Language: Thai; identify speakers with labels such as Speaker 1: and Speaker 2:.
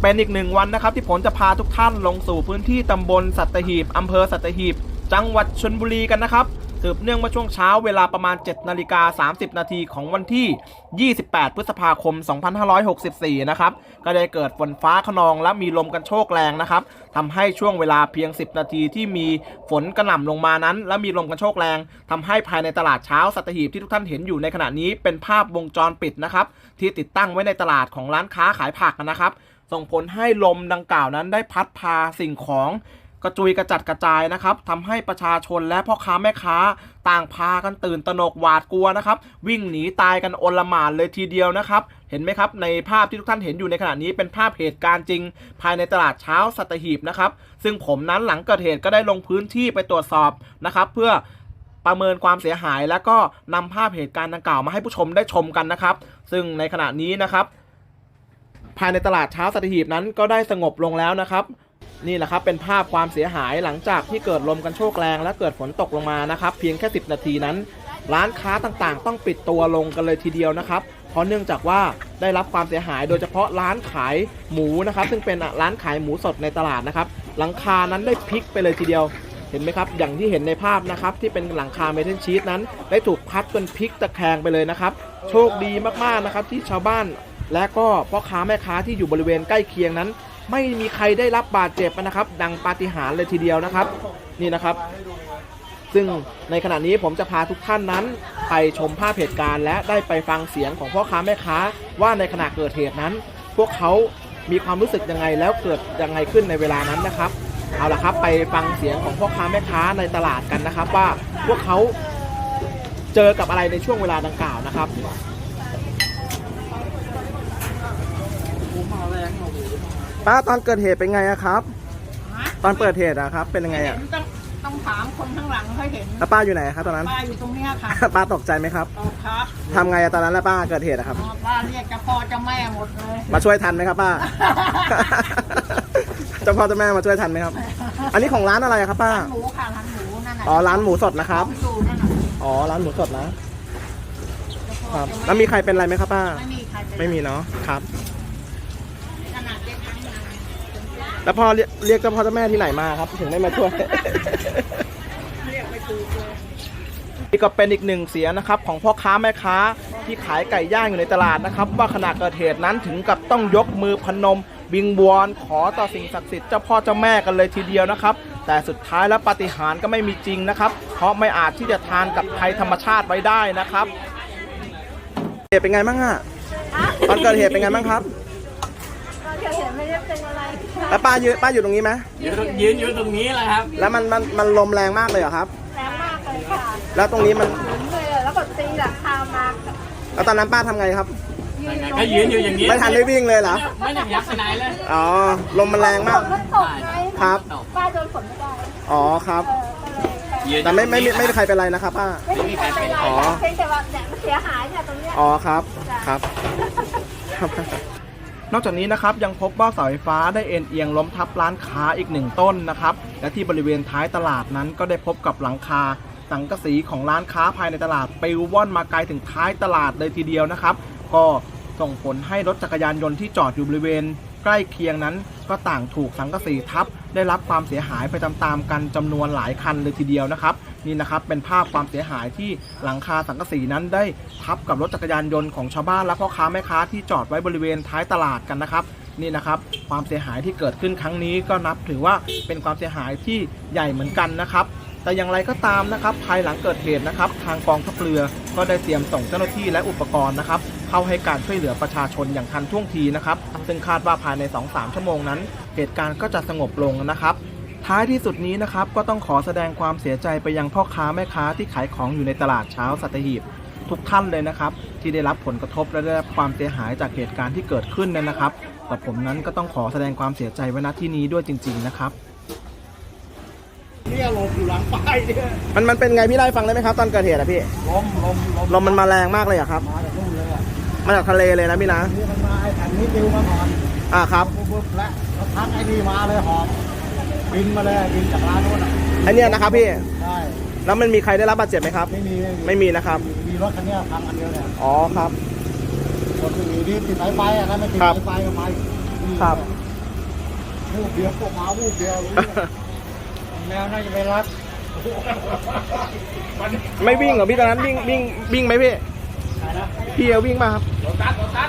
Speaker 1: เป็นอีกหนึ่งวันนะครับ ที่ผมจะพาทุกท่านลงสู่พื้นที่ตำบลสัตหีบอำเภอสัตหีบ จังหวัดชนบุรีกันนะครับสืบเนื่องมาช่วงเช้าเวลาประมาณ 7นาฬิกา30 นาทีของวันที่ 28 พฤษภาคม 2564 นะครับ ก็ได้เกิดฝนฟ้าขนองและมีลมกันโชกแรงนะครับทำให้ช่วงเวลาเพียง 10 นาทีที่มีฝนกระหน่ำลงมานั้น และมีลมกันโชกแรงทำให้ภายในตลาดเช้าสัตหีบที่ทุกท่านเห็นอยู่ในขณะนี้เป็นภาพวงจรปิดนะครับที่ติดตั้งไว้ในตลาดของร้านค้าขายผักนะครับ ส่งผลให้ลมดังกล่าวนั้นได้พัดพาสิ่งของกระจุยกระจัดกระจายนะครับทำให้ประชาชนและพ่อค้าแม่ค้าต่างพากันตื่นตระหนกหวาดกลัวนะครับ วิ่งหนีตายกันโอลหม่านเลยทีเดียวนะครับ เห็นไหมครับ ในภาพที่ทุกท่านเห็นอยู่ในขณะนี้เป็นภาพเหตุการณ์จริง ภายในตลาดเช้าสัตหีบนะครับ ซึ่งผมนั้นหลังเกิดเหตุก็ได้ลงพื้นที่ไปตรวจสอบนะครับ เพื่อประเมินความเสียหายแล้วก็นำภาพเหตุการณ์ดังกล่าวมาให้ผู้ชมได้ชมกันนะครับ ซึ่งในขณะนี้นะครับ ภายในตลาดเช้าสัตหีบนั้นก็ได้สงบลงแล้วนะครับ นี่แหละครับเป็นภาพความเสียหายหลังจากที่เกิดลมกันโชกแรงและเกิดฝนตกลงมานะครับ เพียงแค่ 10 นาทีนั้น ร้านค้าต่างๆ ต้องปิดตัวลงกันเลยทีเดียวนะครับ เพราะเนื่องจากว่าได้รับความเสียหายโดยเฉพาะร้านขายหมูนะครับ ซึ่งเป็นร้านขายหมูสดในตลาดนะครับ หลังคานั้นได้พลิกไปเลยทีเดียวเห็นไหมครับ อย่างที่เห็นในภาพนะครับ ที่เป็นหลังคาเมทัลชีตนั้น ได้ถูกพัดจนพลิกตะแคงไปเลยนะครับ โชคดีมากๆนะครับ ที่ชาวบ้าน และก็พ่อค้าแม่ค้าที่อยู่บริเวณใกล้เคียงนั้น ไม่มีใครได้รับบาดเจ็บนะครับ ดังปาฏิหาริย์เลยทีเดียวนะครับ นี่นะครับ ซึ่งในขณะนี้ผมจะพาทุกท่านนั้น ไปชมภาพเหตุการณ์ และได้ไปฟังเสียงของพ่อค้าแม่ค้า ว่าในขณะเกิดเหตุนั้น พวกเขามีความรู้สึกยังไงแล้วเกิดยังไงขึ้นในเวลานั้นนะครับ เอาละครับไปฟังเสียงของพ่อค้าแม่ค้าในตลาดกันนะครับ ว่าพวกเขาเจอกับอะไรในช่วงเวลาดังกล่าวนะครับ ป้าตอนเกิดเหตุเป็นไงอะครับ
Speaker 2: ฮะ
Speaker 1: ตอนเปิดเหตุอะครับ เป็นยังไงอะ
Speaker 2: เห็นต้องต้องถามคนข้างหลังเขาเห็น
Speaker 1: แล้วป้าอยู่ไหนครับตอนนั้น
Speaker 2: ป้า อยู่ตรงเนี้ยค่ะ
Speaker 1: ป้าตกใจไหมครับ
Speaker 2: ตอบครับ
Speaker 1: ทำไงอะตอนนั้นแล้วป้าเกิดเหตุอะครับ
Speaker 2: อ๋อป้าเรียกเจ้าพ่อเจ้าแม่หมดเลย
Speaker 1: มาช่วยทันไหมครับป้า เจ้าพ่อเจ้าแม่มาช่วยทันไหมครับ อันนี้ของร้านอะไรอะครับ ป้า
Speaker 2: ร้านหมูค่ะร้านหมูนั่นน่ะ
Speaker 1: อ๋อร้านหมูสดนะครับ
Speaker 2: ของอยู่นั่นน่ะ
Speaker 1: อ๋อร้านหมูสดนะ
Speaker 2: เจ้าพ่อ
Speaker 1: ครับ
Speaker 2: เจ้า
Speaker 1: แล้วมีใครเป็นอะไรไหมครับป้า
Speaker 2: ไม่มีใครเป็น
Speaker 1: ไม่มีเนาะครับ
Speaker 2: ขนาดเล็กน้ำนาน
Speaker 1: แล้วพ่อเรียกเรียกเจ้าพ่อเจ้าแม่ที่ไหนมาครับ ถึงได้มาช่วย
Speaker 2: เรียกไม่ถูกเลย
Speaker 1: นี่ก็เป็นอีกหนึ่งเสียงนะครับ ของพ่อค้าแม่ค้าที่ขายไก่ย่างอยู่ในตลาดนะครับ ว่าขณะเกิดเหตุนั้นถึงกับต้องยกมือพนมวิงวอนขอต่อสิ่งศักดิ์สิทธิ์เจ้าพ่อเจ้าแม่กันเลยทีเดียวนะครับ แต่สุดท้ายแล้วปาฏิหาริย์ก็ไม่มีจริงนะครับ เพราะไม่อาจที่จะทานกับภัยธรรมชาติไว้ได้นะครับเหตุเป็นไงบ้างอะตอนเกิดเหตุเป็นไงบ้างครับ แล้วป้ายืนป้าอยู่ตรงนี้ไหม
Speaker 3: ยืนยืนอยู่ตรงนี้แหละครับ
Speaker 1: แล้วมันมันมันลมแรงมากเลยเหรอครับ
Speaker 4: แรงมากเลยค่ะ
Speaker 1: แล้วตรงนี้มัน
Speaker 4: หมุนเลยอะแล้วก็ตีหลังคามา
Speaker 1: แล้วตอนนั้นป้าทำไงครับ
Speaker 4: ยืน
Speaker 3: ก็ยืนอยู่อย่างนี้
Speaker 1: ไม่ทันได้วิ่งเลยเหรอ
Speaker 3: ไม่ได้ยักษ์ไปไหนเลย
Speaker 1: อ๋อ ลมมันแรงมาก
Speaker 4: ฝนมันตกไง
Speaker 1: ครับ
Speaker 4: ป้าโดนฝนไม่ได้
Speaker 1: อ๋อครับ
Speaker 4: เออก็เลย
Speaker 3: ยืน
Speaker 1: แต่ไม่ไม่ไม่ไม่มีใครเป็นไรนะครับป้า
Speaker 4: ไม่มีใครเป็นไร
Speaker 1: อ๋อ
Speaker 4: เพียงแต่ว่าเนี่ยมันเสียหายเนี่ยตรงเนี้ย
Speaker 1: อ๋อครับครับ นอกจากนี้นะครับยังพบว่าเสาไฟฟ้าได้เอ็นเอียงล้มทับร้านค้าอีกหนึ่งต้นนะครับและที่บริเวณท้ายตลาดนั้นก็ได้พบกับหลังคาสังกะสีของร้านค้าภายในตลาดปลิวว่อนมาไกลถึงท้ายตลาดเลยทีเดียวนะครับ ก็ส่งผลให้รถจักรยานยนต์ที่จอดอยู่บริเวณ ใกล้เคียงนั้น ก็ต่างถูกสังกะสีทับ ได้รับความเสียหายไปตามๆกันจำนวนหลายคันเลยทีเดียวนะครับ นี่นะครับเป็นภาพความเสียหายที่หลังคาสังกะสีนั้นได้ทับกับรถจักรยานยนต์ของชาวบ้านและพ่อค้าแม่ค้าที่จอดไว้บริเวณท้ายตลาดกันนะครับนี่นะครับความเสียหายที่เกิดขึ้นครั้งนี้ก็นับถือว่าเป็นความเสียหายที่ใหญ่เหมือนกันนะครับแต่อย่างไรก็ตามนะครับภายหลังเกิดเหตุนะครับ ทางกองทัพเรือก็ได้เตรียมส่งเจ้าหน้าที่และอุปกรณ์นะครับ เข้าให้การช่วยเหลือประชาชนอย่างทันท่วงทีนะครับ ซึ่งคาดว่าภายใน 2-3 ชั่วโมงนั้น เหตุการณ์ก็จะสงบลงนะครับ ท้ายที่สุดนี้นะครับก็ต้องขอแสดงความเสียใจไปยังพ่อค้าแม่ค้าที่ขายของอยู่ในตลาดเช้าสัตหีบทุกท่านเลยนะครับ ที่ได้รับผลกระทบและได้รับความเสียหายจากเหตุการณ์ที่เกิดขึ้นนั้นนะครับกับผมนั้นก็ต้องขอแสดงความเสียใจไว้ณที่นี้ด้วยจริง ๆนะครับ
Speaker 3: เนี่ยลมอยู่หลังป้ายเนี่ย
Speaker 1: มันมันเป็นไงพี่เล่าให้ฟังได้ไหมครับ ตอนเกิดเหตุอะพี่
Speaker 3: ลมลมลม
Speaker 1: ลมมันมาแรงมากเลยอะครับ
Speaker 3: มาจากนู่นเลยอะ
Speaker 1: มาจากทะเลเลยนะพี่นะ
Speaker 3: นี่มันมาไอ้แผ่นนี้ปิวมาก่อน
Speaker 1: อ่าครับ
Speaker 3: ปุ๊บปุ๊บแล้วแล้วพักไอ้นี่มาเลยหอบ บินมาเลยบินจากร้านโน้นอะ
Speaker 1: อันเนี้ยนะครับพี่
Speaker 3: ได้
Speaker 1: แล้วมันมีใครได้รับบาดเจ็บไหมครับ
Speaker 3: ไม่มี
Speaker 1: ไม่มีนะครับ
Speaker 3: มีรถคันเนี้ยพังอันเดียวเนี่ย
Speaker 1: อ๋อครับ
Speaker 3: รถที่มีที่ติดสายไฟอะถ้าไม่ติด
Speaker 1: ครับ
Speaker 3: สายไฟก็ไป
Speaker 1: ครับ
Speaker 3: นี่วูบเดียวมาวูบเดียวรู้เลยแมวน่าจะไปรัก
Speaker 1: ไม่วิ่งเหรอพี่ตอนนั้นวิ่งวิ่งวิ่งไหมพี่
Speaker 3: ใครนะ
Speaker 1: พี่เอาวิ่งมาครับ
Speaker 3: รถตัดรถตัด